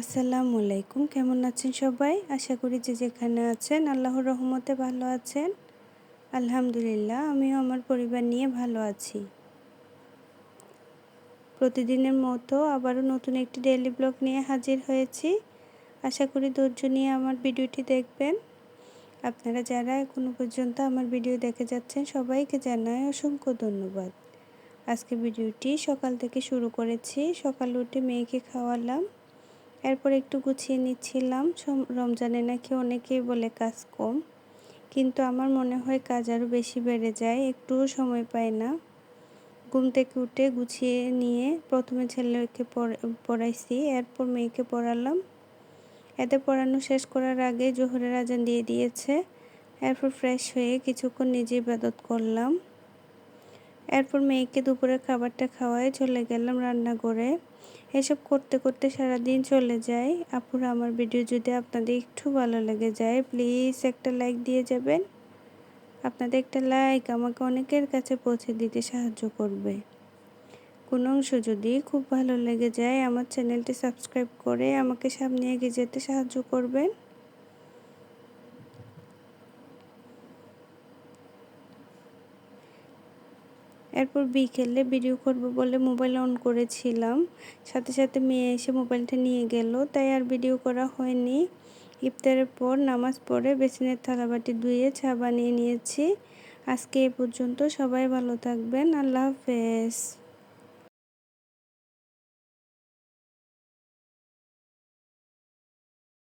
আসসালামু আলাইকুম। কেমন আছেন সবাই? আশা করি যে যেখানে আছেন, আল্লাহর রহমতে ভালো আছেন। আলহামদুলিল্লাহ, আমিও আমার পরিবার নিয়ে ভালো আছি। প্রতিদিনের মতো আবারও নতুন একটি ডেইলি ব্লগ নিয়ে হাজির হয়েছি। আশা করি ধৈর্য নিয়ে আমার ভিডিওটি দেখবেন। আপনারা যারা এখনও পর্যন্ত আমার ভিডিও দেখে যাচ্ছেন, সবাইকে জানাই অসংখ্য ধন্যবাদ। আজকে ভিডিওটি সকাল থেকে শুরু করেছি। সকাল উঠে মেয়েকে খাওয়ালাম। এরপর একটু গুছিয়ে নিচ্ছিলাম। রমজানে নাকি অনেকেই বলে কাজ কম, কিন্তু আমার মনে হয় কাজ আরও বেশি বেড়ে যায়, একটুও সময় পাই না। ঘুম থেকে উঠে গুছিয়ে নিয়ে প্রথমে ছেলেকে পড়াইছি, এরপর মেয়েকে পড়ালাম। এতে পড়ানো শেষ করার আগে জোহরের আজান দিয়ে দিয়েছে। এরপর ফ্রেশ হয়ে কিছুক্ষণ নিজে ইবাদত করলাম। এরপর মেয়েকে দুপুরের খাবারটা খাওয়াই চলে গেলাম রান্না করে এসব করতে করতে সারা দিন চলে যায়। আপুরা আমার ভিডিও যদি আপনাদের একটু ভালো লেগে যায় প্লিজ একটা লাইক দিয়ে যাবেন। আপনাদের একটা লাইক আমাকে অনেকের কাছে পৌঁছে দিতে সাহায্য করবে। কোনো অংশ যদি খুব ভালো লেগে যায়, আমার চ্যানেলটি সাবস্ক্রাইব করে আমাকে সামনে এগিয়ে যেতে সাহায্য করবেন। এরপর বিকেলে ভিডিও করব বলে মোবাইল অন করেছিলাম। সাথে সাথে মেয়ে এসে মোবাইলটা নিয়ে গেল, তাই আর ভিডিও করা হয়নি। ইফতারের পর নামাজ পড়ে বেসিনের থালাবাটি ধুয়ে চা বানিয়ে নিয়েছি। আজকে এ পর্যন্ত সবাই ভালো থাকবেন, আল্লাহ হাফেজ।